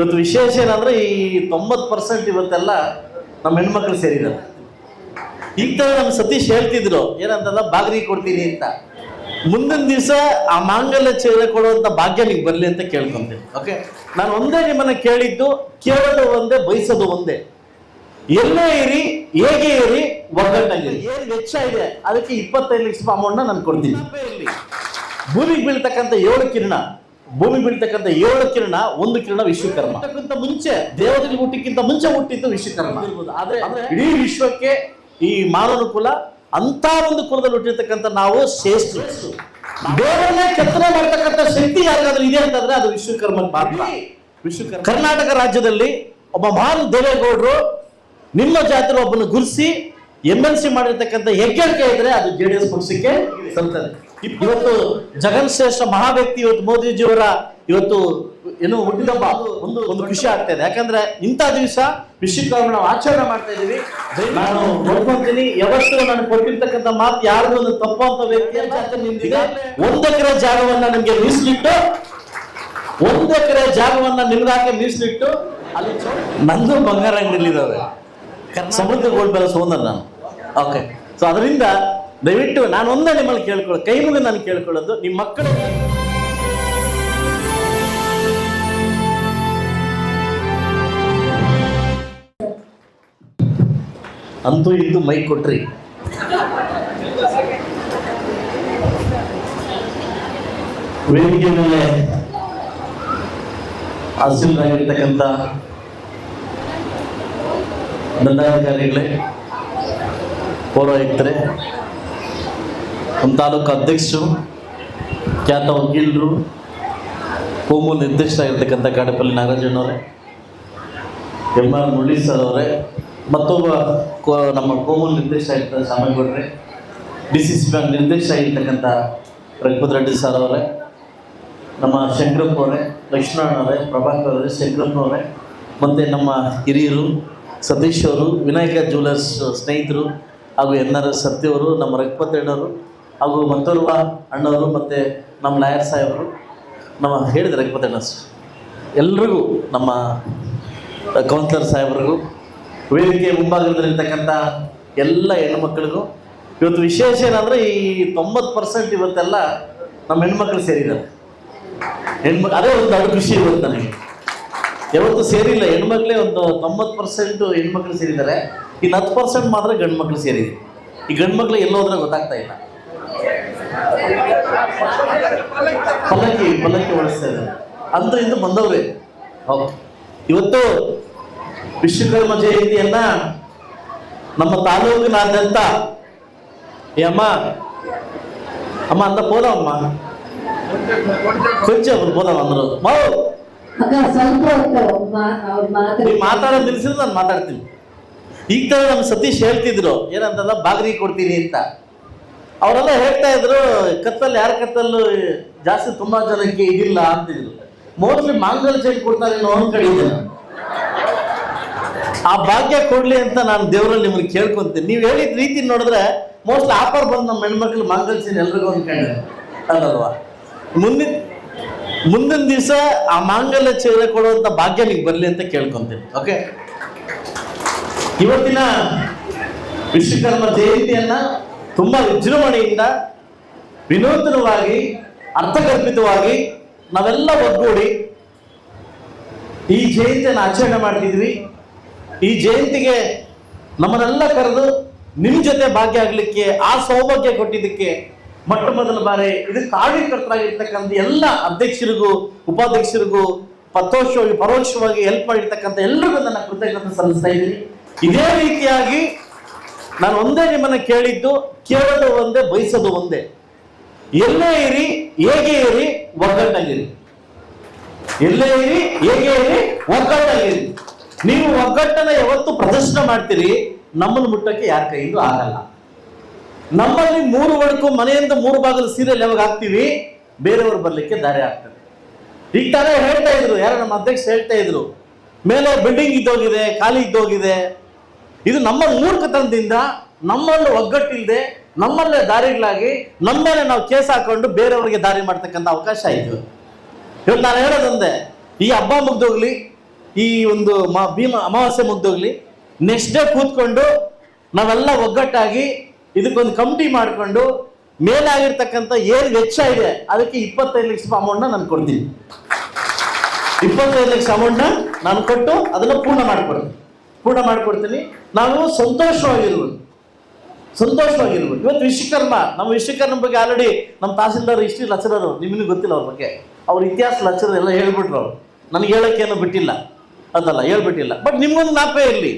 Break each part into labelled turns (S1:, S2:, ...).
S1: ಇವತ್ತು ವಿಶೇಷ ಏನಂದ್ರೆ ಈ ತೊಂಬತ್ತು ಪರ್ಸೆಂಟ್ ಇವತ್ತೆಲ್ಲ ನಮ್ಮ ಹೆಣ್ಮಕ್ಳು ಸೇರಿದ್ದಾರೆ. ಈಗ ತರ ನಮ್ಮ ಸತೀಶ್ ಹೇಳ್ತಿದ್ರು ಏನಂತಂದ್ರೆ ಬಾಗ್ರಿ ಕೊಡ್ತೀನಿ ಅಂತ. ಮುಂದಿನ ದಿವಸ ಆ ಮಾಂಗಲ್ಯ ಚೇರ ಕೊಡುವಂತ ಭಾಗ್ಯ ನಿಮ್ಗೆ ಬರಲಿ ಅಂತ ಕೇಳ್ಕೊಂತೀನಿ ಓಕೆ ನಾನು ಒಂದೇ ನಿಮ್ಮನ್ನ ಕೇಳಿದ್ದು ಕೇಳೋದು ಒಂದೇ ಬಯಸೋದು ಒಂದೇ. ಎಲ್ಲೇ ಇರಿ ಹೇಗೆ ಇರಿ ಒಗ್ಗಟ್ಟಾಗಿರಿ ಏನ್ ವೆಚ್ಚ ಇದೆ? ಅದಕ್ಕೆ ಇಪ್ಪತ್ತೈದು ಲಕ್ಷ ಅಮೌಂಟ್ ನಾನು ಕೊಡ್ತೀನಿ. ಭೂಮಿಗೆ ಬೀಳ್ತಕ್ಕಂಥ ಏಳು ಕಿರಣ. ಭೂಮಿ ಬೀಳ್ತಕ್ಕಂಥ ಏಳು ಕಿರಣ ಒಂದು ಕಿರಣ ವಿಶ್ವಕರ್ಮ. ಮುಂಚೆ ದೇವತೆಗೆ ಹುಟ್ಟಿಕ್ಕಿಂತ ಮುಂಚೆ ಹುಟ್ಟಿದ್ದು ವಿಶ್ವಕರ್ಮ. ಆದ್ರೆ ಇಡೀ ವಿಶ್ವಕ್ಕೆ ಈ ಮಾನವ ಕುಲ ಅಂತ ಒಂದು ಕುಲದಲ್ಲಿ ಹುಟ್ಟಿರ್ತಕ್ಕಂಥ ನಾವು ಶ್ರೇಷ್ಠ ದೇವರನ್ನೇ ಕೆತ್ತನೆ ಮಾಡ್ತಕ್ಕಂಥ ಶಕ್ತಿ ಯಾರಿಗಾದ್ರೂ ಇದೆ ಅಂತಂದ್ರೆ ಅದು ವಿಶ್ವಕರ್ಮ ಮಾತ್ರ. ವಿಶ್ವಕರ್ಮ. ಕರ್ನಾಟಕ ರಾಜ್ಯದಲ್ಲಿ ಒಬ್ಬ ಮಹಾನ್ ದೇವೇಗೌಡರು ನಿಮ್ಮ ಜಾತಿಯ ಒಬ್ಬನ ಗುರುಸಿ ಎಂ ಎಲ್ ಸಿ ಮಾಡಿರ್ತಕ್ಕಂಥ ಹೆಗ್ಗಳಿಕೆ ಇದ್ರೆ ಅದು ಜೆ ಡಿ ಎಸ್ ಪಕ್ಷಕ್ಕೆ ಸಲ್ತದೆ. ಇವತ್ತು ಜಗನ್ ಶ್ರೇಷ್ಠ ಮಹಾ ವ್ಯಕ್ತಿ ಇವತ್ತು ಮೋದಿಜಿಯವರ ಇವತ್ತು ಏನು ಹುಟ್ಟಿದಬ್ಬ ಒಂದು ಒಂದು ಖುಷಿ ಆಗ್ತಾ ಇದೆ. ಯಾಕಂದ್ರೆ ಇಂಥ ದಿವಸ ವಿಶ್ವಕರ್ಮ ನಾವು ಆಚರಣೆ ಮಾಡ್ತಾ ಇದೀವಿ. ನಾನು ನೋಡ್ಕೊಂತೀನಿ. ಯಾವತ್ತೂ ನಾನು ಕೊಟ್ಟಿರ್ತಕ್ಕಂಥ ಮಾತು ಯಾರಿಗೂ ಒಂದು ತಪ್ಪುವಂತ ವ್ಯಕ್ತಿ ಒಂದು ಎಕರೆ ಜಾಗವನ್ನ ನಿಮ್ಗೆ ಮೀಸಲಿಟ್ಟು, ಒಂದು ಎಕರೆ ಜಾಗವನ್ನ ನಿಮ್ಗಾಕೆ ಮೀಸಲಿಟ್ಟು, ಅಲ್ಲಿ ನಂದು ಬಂಗಾರ ಅಂಗಡಿಲಿದ್ದಾವೆ. ಪ್ಯಾಲೇಸ್ ಓನರ್ ನಾನು. ಓಕೆ ಸೊ ಅದರಿಂದ ದಯವಿಟ್ಟು ನಾನು ಒಂದೇ ನಿಮ್ಮಲ್ಲಿ ಕೇಳ್ಕೊಳ್ಳೋದು ಕೈ ಮುಗಿದು ನಾನು ಕೇಳ್ಕೊಳ್ಳೋದು, ನಿಮ್ಮ ಮಕ್ಕಳು. ಅಂತೂ ಇಂದು ಮೈ ಕೊಟ್ರಿ. ವೇದಿಕೆ ಮೇಲೆ ಹಸಿರಾಗಿರ್ತಕ್ಕಂಥ ದಂಡಾಧಿಕಾರಿಗಳೇ, ಪೌರಾಯುಕ್ತರೇ ನಮ್ಮ ತಾಲೂಕು ಅಧ್ಯಕ್ಷರು, ಖ್ಯಾತ ವಕೀಲರು, ಕೋಮು ನಿರ್ದೇಶಕರಾಗಿರ್ತಕ್ಕಂಥ ಕಾಡಪಲ್ಲಿ ನಾಗರಾಜಣ್ಣವರೇ ಎಂ ಆರ್ ಮುರಳಿ ಸರ್ ಅವರೇ, ಮತ್ತೊಬ್ಬ ಕೋ, ನಮ್ಮ ಕೋಮು ನಿರ್ದೇಶಕ ಆಗಿರ್ತಕ್ಕಂಥ ಶಾಮೇಗೌಡ್ರೆ ಡಿ ಸಿ ಸಿ ಬ್ಯಾಂಕ್ ನಿರ್ದೇಶಕ ಆಗಿರ್ತಕ್ಕಂಥ ರಘುಪತ್ ರೆಡ್ಡಿ ಸರ್ ಅವರೇ, ನಮ್ಮ ಶಂಕರಪ್ಪ ಅವರೇ ಲಕ್ಷ್ಮಣ ಅವರೇ, ಪ್ರಭಾಕರ್ ಅವರೇ, ಶಂಕರಪ್ಪ ಅವರೇ, ಮತ್ತು ನಮ್ಮ ಹಿರಿಯರು, ಸತೀಶ್ ಅವರು, ವಿನಾಯಕ ಜ್ಯುವೆಲರ್ಸ್ ಸ್ನೇಹಿತರು ಹಾಗೂ ಎನ್ ಆರ್ ಎಸ್ ಸತ್ಯವರು, ನಮ್ಮ ರಘುಪತ್ ಹಾಗೂ ಮತ್ತೋರ್ವ ಅಣ್ಣವರು ಮತ್ತು ನಮ್ಮ ನಾಯರ್ ಸಾಹೇಬರು, ನಮ್ಮ ಹೇಳಿದ್ದಾರೆ ಅಣ್ಣ ಸರ್ ಎಲ್ರಿಗೂ ನಮ್ಮ ಕೌನ್ಸಿಲರ್ ಸಾಹೇಬ್ರಿಗೂ, ವೇದಿಕೆ ಮುಂಭಾಗದಲ್ಲಿರ್ತಕ್ಕಂಥ ಎಲ್ಲ ಹೆಣ್ಮಕ್ಳಿಗೂ ಇವತ್ತು ವಿಶೇಷ ಏನಂದರೆ ಈ ತೊಂಬತ್ತು ಪರ್ಸೆಂಟ್ ಇವತ್ತೆಲ್ಲ ನಮ್ಮ ಹೆಣ್ಮಕ್ಳು ಸೇರಿದ್ದಾರೆ. ಹೆಣ್ಮಕ್ಳು ಅದೇ ಒಂದು ದೊಡ್ಡ ಖುಷಿ ಇವತ್ತು ನನಗೆ ಯಾವತ್ತು ಸೇರಿಲ್ಲ, ಹೆಣ್ಮಕ್ಳೇ ಒಂದು ತೊಂಬತ್ತು ಪರ್ಸೆಂಟ್ ಹೆಣ್ಮಕ್ಳು ಸೇರಿದ್ದಾರೆ. ಇನ್ನು ಹತ್ತು ಪರ್ಸೆಂಟ್ ಮಾತ್ರ ಗಂಡು ಮಕ್ಳು ಸೇರಿದೆ. ಈ ಗಂಡು ಮಕ್ಳು ಎಲ್ಲೋದ್ರೆ ಗೊತ್ತಾಗ್ತಾ ಇಲ್ಲ. ಪಲ್ಲಕ್ಕಿ ಪಲ್ಲಕ್ಕಿ ಓಡಿಸ್ತಾ ಇದ್ದಾರೆ ಅಂತ ಇಂದು ಬಂದವ್ರೆ ಇವತ್ತು ವಿಶ್ವಕರ್ಮ ಜಯಂತಿಯನ್ನ ನಮ್ಮ ತಾಲೂಕಿನಾದ್ಯಂತ ಏ ಅಮ್ಮ ಅಮ್ಮ ಅಂತ
S2: ಪೋದ ಅಮ್ಮ ಕೊಂಚ ಅವ್ರು ಪೋದ
S1: ಅಂದ್ರು ಮಾವು ಮಾತಾಡೋದು ನಿಲ್ಸಿದ್ರೆ ನಾನು ಮಾತಾಡ್ತೀನಿ. ಈಗ ತಾನೇ ನಮ್ಮ ಸತೀಶ್ ಹೇಳ್ತಿದ್ರು ಏನಂತಂದ್ರೆ ಬಾಗ್ರಿ ಕೊಡ್ತೀನಿ ಅಂತ. ಅವರೆಲ್ಲ ಹೇಳ್ತಾ ಇದ್ರು ಕತ್ತಲ್ಲಿ ಯಾರ ಕತ್ತಲ್ಲೂ, ಜಾಸ್ತಿ ತುಂಬಾ ಜನಕ್ಕೆ ಇದಿಲ್ಲ ಅಂತಿದ್ರು ಮೋಸ್ಟ್ಲಿ ಮಾಂಗಲ್ಯ ಚೈನ್ ಕೊಡ್ತಾರೆ ನಾನು ಆ ಭಾಗ್ಯ ಕೊಡ್ಲಿ ಅಂತ ನಾನು ದೇವರಲ್ಲಿ ನಿಮ್ಮನ್ನ ಕೇಳ್ಕೊಂತೀನಿ. ನೀವು ಹೇಳಿದ ರೀತಿ ನೋಡಿದ್ರೆ ಮೋಸ್ಟ್ಲಿ ಆಫರ್ ಬಂದು ನಮ್ಮ ಹೆಣ್ಮಕ್ಳು ಮಾಂಗಲ್ ಚೈನ್ ಎಲ್ರಿಗೂ ಅನ್ಕೊಂಡೆ ಅಲ್ಲಲ್ವಾ? ಮುಂದಿನ ಮುಂದಿನ ದಿವಸ ಆ ಮಾಂಗಲ್ಯ ಚೈನ ಕೊಡುವಂತ ಭಾಗ್ಯ ನಿಮ್ಗೆ ಬರಲಿ ಅಂತ ಕೇಳ್ಕೊಂತೀನಿ. ಓಕೆ ಇವತ್ತಿನ ವಿಶ್ವಕರ್ಮ ಜಯಂತಿಯನ್ನ ತುಂಬಾ ವಿಜೃಂಭಣೆಯಿಂದ ವಿನೂತನವಾಗಿ, ಅರ್ಥಕಲ್ಪಿತವಾಗಿ ನಾವೆಲ್ಲ ಒಗ್ಗೂಡಿ ಈ ಜಯಂತಿಯನ್ನು ಆಚರಣೆ ಮಾಡ್ತಿದ್ವಿ. ಈ ಜಯಂತಿಗೆ ನಮ್ಮನ್ನೆಲ್ಲ ಕರೆದು ನಿಮ್ಮ ಜೊತೆ ಭಾಗ್ಯ ಆಗಲಿಕ್ಕೆ, ಆ ಸೌಭಾಗ್ಯ ಕೊಟ್ಟಿದ್ದಕ್ಕೆ ಮೊಟ್ಟ ಮೊದಲ ಬಾರಿ ಇದು ಕಾರ್ಯಕರ್ತರಾಗಿರ್ತಕ್ಕಂಥ ಎಲ್ಲ ಅಧ್ಯಕ್ಷರಿಗೂ, ಉಪಾಧ್ಯಕ್ಷರಿಗೂ ಪರೋಕ್ಷವಾಗಿ ಪರೋಕ್ಷವಾಗಿ ಹೆಲ್ಪ್ ಮಾಡಿರ್ತಕ್ಕಂಥ ಎಲ್ಲರಿಗೂ ನನ್ನ ಕೃತಜ್ಞತೆ ಸಲ್ಲಿಸ್ತಾ ಇದ್ದೀನಿ. ಇದೇ ರೀತಿಯಾಗಿ ನಾನು ಒಂದೇ ನಿಮ್ಮನ್ನ ಕೇಳಿದ್ದು, ಕೇಳೋದು ಒಂದೇ, ಬಯಸೋದು ಒಂದೇ. ಎಲ್ಲೇ ಇರಿ, ಹೇಗೆ ಇರಿ ಒಗ್ಗಟ್ಟಾಗಿರಿ ಎಲ್ಲೇ ಇರಿ, ಹೇಗೆ ಇರಿ ಒಗ್ಗಟ್ಟಾಗಿರಿ ನೀವು ಒಗ್ಗಟ್ಟನ್ನ ಯಾವತ್ತು ಪ್ರದರ್ಶನ ಮಾಡ್ತೀರಿ, ನಮ್ಮನ್ನು ಮುಟ್ಟಕ್ಕೆ ಯಾರ ಕೈಯಿಂದ ಆಗಲ್ಲ. ನಮ್ಮಲ್ಲಿ ಮೂರು ಒಡಕು, ಮನೆಯಿಂದ ಮೂರು ಭಾಗದ ಸೀರಿಯಲ್ ಯಾವಾಗ ಹಾಕ್ತೀವಿ, ಬೇರೆಯವರು ಬರ್ಲಿಕ್ಕೆ ದಾರಿ ಆಗ್ತದೆ. ಈಗ ತಾನೇ ಹೇಳ್ತಾ ಇದ್ರು, ಯಾರು ನಮ್ಮ ಅಧ್ಯಕ್ಷ ಹೇಳ್ತಾ ಇದ್ರು, ಮೇಲೆ ಬಿಲ್ಡಿಂಗ್ ಇದ್ದೋಗಿದೆ, ಖಾಲಿ ಇದ್ದೋಗಿದೆ ಇದು ನಮ್ಮ ಮೂರ್ಖತನದಿಂದ ನಮ್ಮಲ್ಲಿ ಒಗ್ಗಟ್ಟಿಲ್ಲದೆ ನಮ್ಮಲ್ಲೇ ದಾರಿಗಳಾಗಿ ನಮ್ಮಲ್ಲೇ ನಾವು ಕೇಸ್ ಹಾಕೊಂಡು ಬೇರೆಯವರಿಗೆ ದಾರಿ ಮಾಡ್ತಕ್ಕಂಥ ಅವಕಾಶ ಆಯಿತು ಇವತ್ತು ನಾನು ಹೇಳೋದಂದೆ, ಈ ಹಬ್ಬ ಮುಗ್ದೋಗ್ಲಿ, ಈ ಒಂದು ಭೀಮ, ಅಮಾವಾಸ್ಯೆ ಮುಗ್ದೋಗ್ಲಿ ನೆಕ್ಸ್ಟ್ ಡೇ ಕೂತ್ಕೊಂಡು ನಾವೆಲ್ಲ ಒಗ್ಗಟ್ಟಾಗಿ ಇದಕ್ಕೊಂದು ಕಮಿಟಿ ಮಾಡಿಕೊಂಡು ಮೇಲಾಗಿರ್ತಕ್ಕಂಥ ಏನು ವೆಚ್ಚ ಇದೆ, ಅದಕ್ಕೆ ಇಪ್ಪತ್ತೈದು ಲಕ್ಷ ಅಮೌಂಟ್ನ ನಾನು ಕೊಡ್ತೀನಿ. ಇಪ್ಪತ್ತೈದು ಲಕ್ಷ ಅಮೌಂಟ್ನ ನಾನು ಕೊಟ್ಟು ಅದನ್ನು ಪೂರ್ಣ ಮಾಡಿಕೊಡ್ತೀನಿ. ಪೂರ್ಣ ಮಾಡಿಕೊಡ್ತೀನಿ. ನಾವು ಸಂತೋಷವಾಗಿರ್ಬೋದು ಸಂತೋಷವಾಗಿರ್ಬೋದು ಇವತ್ತು ವಿಶ್ವಕರ್ಮ, ನಮ್ಮ ವಿಶ್ವಕರ್ಮ ಬಗ್ಗೆ ಆಲ್ರೆಡಿ ನಮ್ಮ ತಹಸೀಲ್ದಾರ್ ಹಿಸ್ಟ್ರಿ ಲಚರರು ನಿಮಗೆ ಗೊತ್ತಿಲ್ಲ ಅವ್ರ ಬಗ್ಗೆ. ಅವ್ರ ಇತಿಹಾಸ ಲಚ್ಚರ ಎಲ್ಲ ಹೇಳ್ಬಿಟ್ರು ಅವರು. ನನಗೆ ಹೇಳೋಕ್ಕೇನು ಬಿಟ್ಟಿಲ್ಲ. ಅದಲ್ಲ, ಹೇಳ್ಬಿಟ್ಟಿಲ್ಲ. ಬಟ್ ನಿಮ್ಗೊಂದು ನಾಪೇ ಇರಲಿ.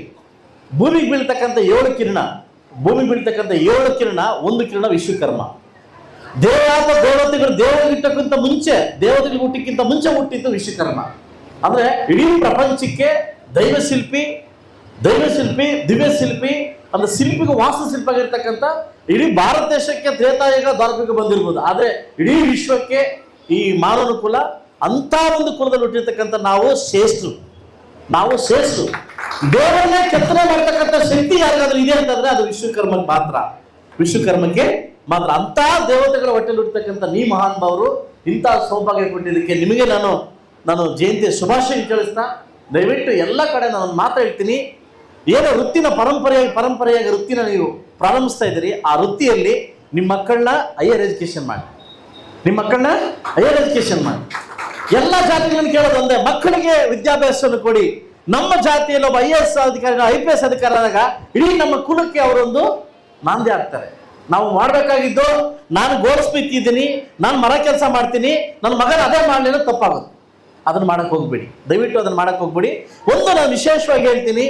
S1: ಭೂಮಿಗೆ ಬೀಳ್ತಕ್ಕಂಥ ಏಳು ಕಿರಣ, ಭೂಮಿಗೆ ಬೀಳ್ತಕ್ಕಂಥ ಏಳು ಕಿರಣ, ಒಂದು ಕಿರಣ ವಿಶ್ವಕರ್ಮ. ದೇವಾದ ದೇವತೆಗಳು ದೇವರಿಗಿಟ್ಟಕ್ಕಿಂತ ಮುಂಚೆ ದೇವತೆಗಳು ಹುಟ್ಟಿಕ್ಕಿಂತ ಮುಂಚೆ ಹುಟ್ಟಿದ್ದು ವಿಶ್ವಕರ್ಮ. ಅಂದ್ರೆ ಇಡೀ ಪ್ರಪಂಚಕ್ಕೆ ದೈವ ಶಿಲ್ಪಿ ದೈವ ಶಿಲ್ಪಿ, ದಿವ್ಯ ಶಿಲ್ಪಿ, ಅಂದ್ರೆ ಶಿಲ್ಪಿಗೆ ವಾಸ್ತುಶಿಲ್ಪ ಆಗಿರ್ತಕ್ಕಂಥ ಇಡೀ ಭಾರತ ದೇಶಕ್ಕೆ ತ್ರೇತಾಯುಗ ದ್ವಾರಪಿಗೆ ಬಂದಿರ್ಬೋದು. ಆದರೆ ಇಡೀ ವಿಶ್ವಕ್ಕೆ ಈ ಮಾನವನ ಕುಲ ಅಂತ ಒಂದು ಕುಲದಲ್ಲಿ ಹುಟ್ಟಿರ್ತಕ್ಕಂಥ ನಾವು ಶ್ರೇಷ್ಠರು. ನಾವು ಶ್ರೇಷ್ಠರು. ದೇವರನ್ನೇ ಕೆತ್ತನೆ ಮಾಡ್ತಕ್ಕಂಥ ಶಕ್ತಿ ಯಾರಿಗಾದ್ರೂ ಇದೆ ಅಂತಂದ್ರೆ ಅದು ವಿಶ್ವಕರ್ಮಕ್ಕೆ ಮಾತ್ರ. ವಿಶ್ವಕರ್ಮಕ್ಕೆ ಮಾತ್ರ. ಅಂಥ ದೇವತೆಗಳ ಹೊಟ್ಟೆಲಿ ಹುಟ್ಟಿರ್ತಕ್ಕಂಥ ನೀ ಮಹಾನ್ ಭಾವರು ಇಂಥ ಸೌಭಾಗ್ಯ ಕೊಟ್ಟಿದ್ದಕ್ಕೆ ನಿಮಗೆ ನಾನು ನಾನು ಜಯಂತಿ ಶುಭಾಶಯ ತಿಳಿಸ್ತಾ, ದಯವಿಟ್ಟು ಎಲ್ಲ ಕಡೆ ನಾನು ಮಾತಾಡ್ತೀನಿ ಮಾತು ಹೇಳ್ತೀನಿ. ಏನೋ ವೃತ್ತಿನ ಪರಂಪರೆಯಾಗಿ ಪರಂಪರೆಯಾಗಿ ವೃತ್ತಿನ ನೀವು ಪ್ರಾರಂಭಿಸ್ತಾ ಇದ್ದೀರಿ, ಆ ವೃತ್ತಿಯಲ್ಲಿ ನಿಮ್ಮ ಮಕ್ಕಳನ್ನ ಹೈಯರ್ ಎಜುಕೇಶನ್ ಮಾಡಿ. ನಿಮ್ಮ ಮಕ್ಕಳನ್ನ ಹೈಯರ್ ಎಜುಕೇಶನ್ ಮಾಡಿ. ಎಲ್ಲ ಜಾತಿಗಳನ್ನು ಕೇಳೋದು ಒಂದೇ, ಮಕ್ಕಳಿಗೆ ವಿದ್ಯಾಭ್ಯಾಸವನ್ನು ಕೊಡಿ. ನಮ್ಮ ಜಾತಿಯಲ್ಲಿ ಒಬ್ಬ ಐ ಎ ಎಸ್ ಅಧಿಕಾರಿ ಐ ಪಿ ಎಸ್ ಅಧಿಕಾರಿ ಆದಾಗ ಇಡೀ ನಮ್ಮ ಕುಲಕ್ಕೆ ಅವರೊಂದು ನಾಂದಿ ಆಗ್ತಾರೆ ನಾವು ಮಾಡಬೇಕಾಗಿದ್ದು, ನಾನು ಇದ್ದೀನಿ ನಾನು ಮರ ಕೆಲಸ ಮಾಡ್ತೀನಿ, ನನ್ನ ಮಗನ ಅದೇ ಮಾಡಲಿಲ್ಲ, ತಪ್ಪಾಗುತ್ತೆ. ಅದನ್ನು ಮಾಡೋಕ್ಕೆ ಹೋಗ್ಬೇಡಿ. ದಯವಿಟ್ಟು ಅದನ್ನು ಮಾಡಕ್ಕೆ ಹೋಗ್ಬೇಡಿ. ಒಂದು ನಾನು ವಿಶೇಷವಾಗಿ ಹೇಳ್ತೀನಿ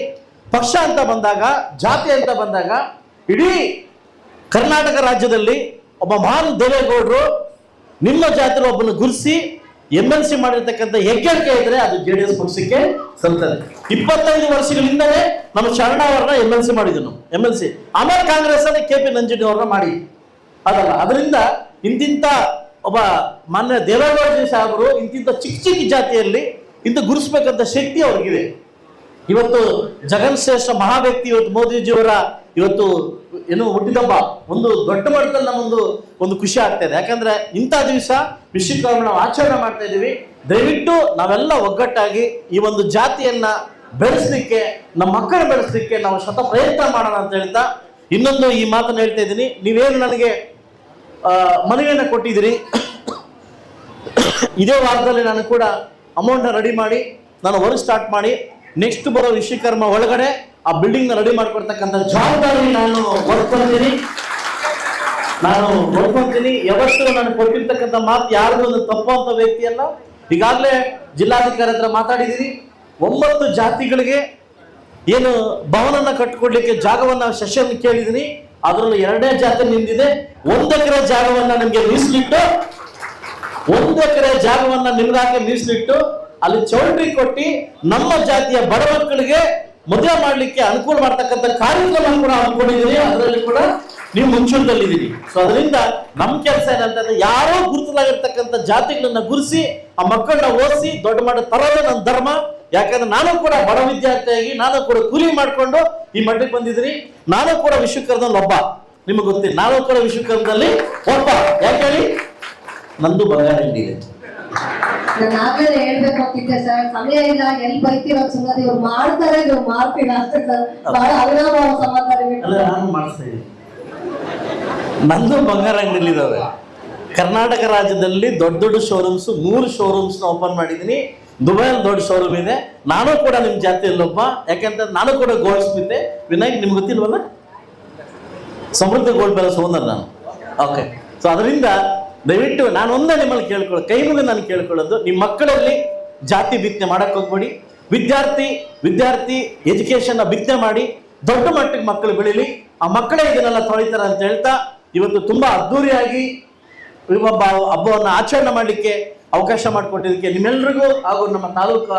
S1: ಪಕ್ಷ ಅಂತ ಬಂದಾಗ, ಜಾತಿ ಅಂತ ಬಂದಾಗ, ಇಡೀ ಕರ್ನಾಟಕ ರಾಜ್ಯದಲ್ಲಿ ಒಬ್ಬ ಮಹಾನ್ ದೇವೇಗೌಡರು ನಿಮ್ಮ ಜಾತಿಯಲ್ಲಿ ಒಬ್ಬನ ಗುರುಸಿ ಎಂ ಎಲ್ ಸಿ ಮಾಡಿರ್ತಕ್ಕಂಥ ಹೆಗ್ಗಳಿಕೆ ಇದ್ರೆ ಅದು ಜೆ ಡಿ ಎಸ್ ಪಕ್ಷಕ್ಕೆ ಸಲ್ತದೆ. ಇಪ್ಪತ್ತೈದು ವರ್ಷಗಳಿಂದಲೇ ನಮ್ಮ ಶರಣ ಅವರನ್ನ ಎಂ ಎಲ್ ಸಿ ಮಾಡಿದ್ವಿ ನಾವು. ಎಂ ಎಲ್ ಸಿ ಆಮೇಲೆ ಕಾಂಗ್ರೆಸ್ ಅಲ್ಲಿ ಕೆ ಪಿ ನಂಜುಂಡಿ ಅವ್ರನ್ನ ಮಾಡಿ ಅದಲ್ಲ, ಅದರಿಂದ ಇಂತಿಂತ ಒಬ್ಬ ಮಾನ್ಯ ದೇವೇಗೌಡ ಸಾಹೇಬರು ಇಂತಿಂತ ಚಿಕ್ಕ ಚಿಕ್ಕ ಜಾತಿಯಲ್ಲಿ ಇಂತ ಗುರುಸ್ಬೇಕಂತ ಶಕ್ತಿ ಅವ್ರಿಗಿದೆ. ಇವತ್ತು ಜಗನ್ ಶ್ರೇಷ್ಠ ಮಹಾವ್ಯಕ್ತಿ ಇವತ್ತು ಮೋದಿಜಿಯವರ ಇವತ್ತು ಏನು ಹುಟ್ಟಿದಬ್ಬ, ಒಂದು ದೊಡ್ಡ ಮಟ್ಟದಲ್ಲಿ ನಮ್ಮೊಂದು ಒಂದು ಖುಷಿ ಆಗ್ತಾ ಇದೆ. ಯಾಕಂದ್ರೆ ಇಂಥ ದಿವಸ ವಿಶ್ವಕರ್ಮ ನಾವು ಆಚರಣೆ ಮಾಡ್ತಾ ಇದ್ದೀವಿ. ದಯವಿಟ್ಟು ನಾವೆಲ್ಲ ಒಗ್ಗಟ್ಟಾಗಿ ಈ ಒಂದು ಜಾತಿಯನ್ನ ಬೆಳೆಸಲಿಕ್ಕೆ, ನಮ್ಮ ಮಕ್ಕಳ ಬೆಳೆಸಲಿಕ್ಕೆ ನಾವು ಶತ ಪ್ರಯತ್ನ ಮಾಡೋಣ ಅಂತ ಹೇಳ್ತಾ ಇನ್ನೊಂದು ಈ ಮಾತನ್ನು ಹೇಳ್ತಾ ಇದ್ದೀನಿ. ನೀವೇನು ನನಗೆ ಮನವಿಯನ್ನು ಕೊಟ್ಟಿದ್ದೀರಿ, ಇದೇ ವಾರದಲ್ಲಿ ನಾನು ಕೂಡ ಅಮೌಂಟ್ನ ರೆಡಿ ಮಾಡಿ, ನಾನು ವರ್ಕ್ ಸ್ಟಾರ್ಟ್ ಮಾಡಿ ನೆಕ್ಸ್ಟ್ ಬರೋ ವಿಶ್ವಕರ್ಮ ಒಳಗಡೆ ಆ ಬಿಲ್ಡಿಂಗ್ನ ರೆಡಿ ಮಾಡ್ಕೊಡ್ತಕ್ಕಂಥ ಜವಾಬ್ದಾರಿ ನಾನು ಹೊರ್ಕೊಳ್ತೀನಿ ನಾನು ಹೊರ್ಕೊಳ್ತೀನಿ ಯಾವತ್ತೂ ನಾನು ಕೊಟ್ಟಿರ್ತಕ್ಕಂಥ ಮಾತು ಯಾರಿಗೂ ಒಂದು ತಪ್ಪುವಂತ ವ್ಯಕ್ತಿ ಅಲ್ಲ. ಈಗಾಗಲೇ ಜಿಲ್ಲಾಧಿಕಾರಿ ಹತ್ರ ಮಾತಾಡಿದ್ದೀನಿ ಒಂಬತ್ತು ಜಾತಿಗಳಿಗೆ ಏನು ಭವನನ್ನ ಕಟ್ಟಿಕೊಡ್ಲಿಕ್ಕೆ ಜಾಗವನ್ನ ಸೆಷನ್ ಕೇಳಿದ್ದೀನಿ ಅದರಲ್ಲಿ ಎರಡನೇ ಜಾತಿ ನಿಂದಿದೆ. ಒಂದು ಎಕರೆ ಜಾಗವನ್ನ ನಿಮಗೆ ಮೀಸಲಿಟ್ಟು, ಒಂದು ಎಕರೆ ಜಾಗವನ್ನ ನಿಮ್ಗಾಕೆ ಮೀಸಲಿಟ್ಟು ಅಲ್ಲಿ ಚೌಲ್ಟ್ರಿ ಕೊಟ್ಟು ನಮ್ಮ ಜಾತಿಯ ಬಡ ಮಕ್ಕಳಿಗೆ ಮದುವೆ ಮಾಡಲಿಕ್ಕೆ ಅನುಕೂಲ ಮಾಡ್ತಕ್ಕಂಥ ಕಾರ್ಯಕ್ರಮ ಕೂಡ ಅನ್ಕೊಂಡಿದ್ದೀನಿ ಅದರಲ್ಲಿ ಕೂಡ ನೀವು ಮುಂಚೂಣದಲ್ಲಿದ್ದೀರಿ ಸೊ ಅದರಿಂದ ನಮ್ಮ ಕೆಲಸ ಏನಂತಂದ್ರೆ ಯಾರೋ ಗುರುತಲಾಗಿರ್ತಕ್ಕಂಥ ಜಾತಿಗಳನ್ನ ಗುರುಸಿ, ಆ ಮಕ್ಕಳನ್ನ ಓದಿಸಿ, ದೊಡ್ಡ ಮಾಡೋ ತರೋದೇ ನನ್ನ ಧರ್ಮ. ಯಾಕಂದ್ರೆ ನಾನು ಕೂಡ ಬಡ ವಿದ್ಯಾರ್ಥಿಯಾಗಿ, ನಾನು ಕೂಡ ಕೂಲಿ ಮಾಡಿಕೊಂಡು ಈ ಮಟ್ಟಕ್ಕೆ ಬಂದಿದ್ದೀನಿ. ನಾನು ಕೂಡ ವಿಶ್ವಕರ್ಮದಲ್ಲಿ ಒಬ್ಬ. ನಿಮಗೆ ಗೊತ್ತಿಲ್ಲ. ನಾನು ಕೂಡ ವಿಶ್ವಕರ್ಮದಲ್ಲಿ ಒಬ್ಬ. ಯಾಕೆ ಹೇಳಿ? ನಂದು ಬಂಗಾರ
S2: ನಾನು ಆಗ್ಲೇ ಹೇಳ್ಬೇಕಾಗ್ತಿದ್ದೆ ಸರ್, ಸಮಯ ಇಲ್ಲ ಎಲ್ಲಿ ಬೈತೀರ ಸುಮ್ಮನೆ ಇವ್ರು ಮಾಡ್ತಾರೆ ನೀವು ಮಾಡ್ತೀರಾ ಅಷ್ಟೇ ಸರ್. ಬಹಳ ಅವಿನಾಭಾವ ಸಮಾಧಾನ
S1: ಅಲ್ಲ, ನಾನು ಮಾಡಿಸ್ತಾ ನಂದು ಬಂಗಾರ ಅಂಗಡಿಲಿ ಇದಾವೆ. ಕರ್ನಾಟಕ ರಾಜ್ಯದಲ್ಲಿ ದೊಡ್ಡ ದೊಡ್ಡ ಶೋರೂಮ್ಸ್ ಮೂರು ಶೋರೂಮ್ಸ್ ಓಪನ್ ಮಾಡಿದ್ದೀನಿ. ದುಬೈಲ್ ದೊಡ್ಡ ಶೋರೂಮ್ ಇದೆ. ನಾನು ಕೂಡ ನಿಮ್ಮ ಜಾತಿಯಲ್ಲಿ ಒಬ್ಬ. ಯಾಕೆಂತ ನಾನು ಕೂಡ ಗೋಲ್ಡ್ ಸ್ಮಿತೆ ವಿನಾಯಕ್, ನಿಮ್ಗೆ ಗೊತ್ತಿಲ್ವಲ್ಲ? ಸಮೃದ್ಧ ಗೋಲ್ಡ್ ಪ್ಯಾಲೇಸ್ ಓನರ್ ನಾನು. ಓಕೆ ಸೊ ಅದರಿಂದ ದಯವಿಟ್ಟು ನಾನು ಒಂದೇ ನಿಮ್ಮಲ್ಲಿ ಕೇಳ್ಕೊಳ್ಳೋ, ಕೈ ಮುಗಿ ನಾನು ಕೇಳ್ಕೊಳ್ಳೋದು, ನಿಮ್ಮ ಮಕ್ಕಳಲ್ಲಿ ಜಾತಿ ಬಿತ್ತನೆ ಮಾಡಕ್ಕೆ ಹೋಗ್ಬೇಡಿ. ವಿದ್ಯಾರ್ಥಿ ವಿದ್ಯಾರ್ಥಿ ಎಜುಕೇಶನ್ ಬಿತ್ತನೆ ಮಾಡಿ, ದೊಡ್ಡ ಮಟ್ಟಿಗೆ ಮಕ್ಕಳು ಬೆಳೀಲಿ. ಆ ಮಕ್ಕಳೇ ಇದನ್ನೆಲ್ಲ ತೊಳಿತಾರೆ ಅಂತ ಹೇಳ್ತಾ, ಇವತ್ತು ತುಂಬಾ ಅದ್ಧೂರಿಯಾಗಿ ಒಬ್ಬ ಹಬ್ಬವನ್ನು ಆಚರಣೆ ಮಾಡಲಿಕ್ಕೆ ಅವಕಾಶ ಮಾಡಿಕೊಟ್ಟಿದ್ದಕ್ಕೆ ನಿಮ್ಮೆಲ್ಲರಿಗೂ ಹಾಗೂ ನಮ್ಮ ತಾಲೂಕು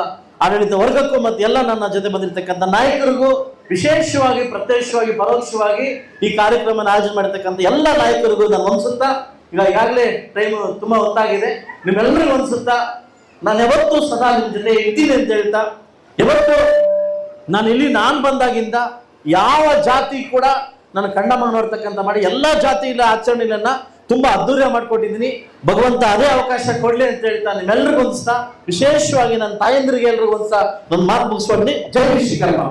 S1: ಆಡಳಿತ ವರ್ಗಕ್ಕೂ ಮತ್ತು ಎಲ್ಲ ನನ್ನ ಜೊತೆ ಬಂದಿರತಕ್ಕಂಥ ನಾಯಕರಿಗೂ ವಿಶೇಷವಾಗಿ, ಪ್ರತ್ಯಕ್ಷವಾಗಿ, ಪರೋಕ್ಷವಾಗಿ ಈ ಕಾರ್ಯಕ್ರಮ ಆಯೋಜನೆ ಮಾಡಿರ್ತಕ್ಕಂಥ ಎಲ್ಲ ನಾಯಕರಿಗೂ ನಾನು ಅನ್ಸುತ್ತಾ ಈಗ ಈಗಾಗಲೇ ಟೈಮ್ ತುಂಬ ಹೊತ್ತಾಗಿದೆ. ನಿಮ್ಮೆಲ್ಲರಿಗೂ ಅನ್ಸುತ್ತಾ, ನಾನು ಯಾವತ್ತೂ ಸದಾ ನಿಮ್ಮ ಜೊತೆ ಇದ್ದೀನಿ ಅಂತ ಹೇಳ್ತಾ, ಯಾವತ್ತು ನಾನು ಇಲ್ಲಿ ನಾನು ಬಂದಾಗಿಂದ ಯಾವ ಜಾತಿ ಕೂಡ ನನ್ನ ಕಂಡ ನೋಡ್ತಕ್ಕಂಥ ಮಾಡಿ ಎಲ್ಲ ಜಾತಿ ಇಲ್ಲ ತುಂಬ ಅದ್ದೂರಿಯ ಮಾಡ್ಕೊಟ್ಟಿದ್ದೀನಿ. ಭಗವಂತ ಅದೇ ಅವಕಾಶ ಕೊಡಲಿ ಅಂತ ಹೇಳ್ತಾ ನಿಮ್ಮೆಲ್ಲರಿಗೂ ಅನಿಸ್ತಾ ವಿಶೇಷವಾಗಿ ನನ್ನ ತಾಯಂದ್ರಿಗೆ ಎಲ್ರಿಗೂ ಅನಿಸ್ತಾ ನನ್ನ ಮಾತು ಮುಗಿಸ್ಕೊಂಡು ಜೈ ಶ್ರೀಕರಣ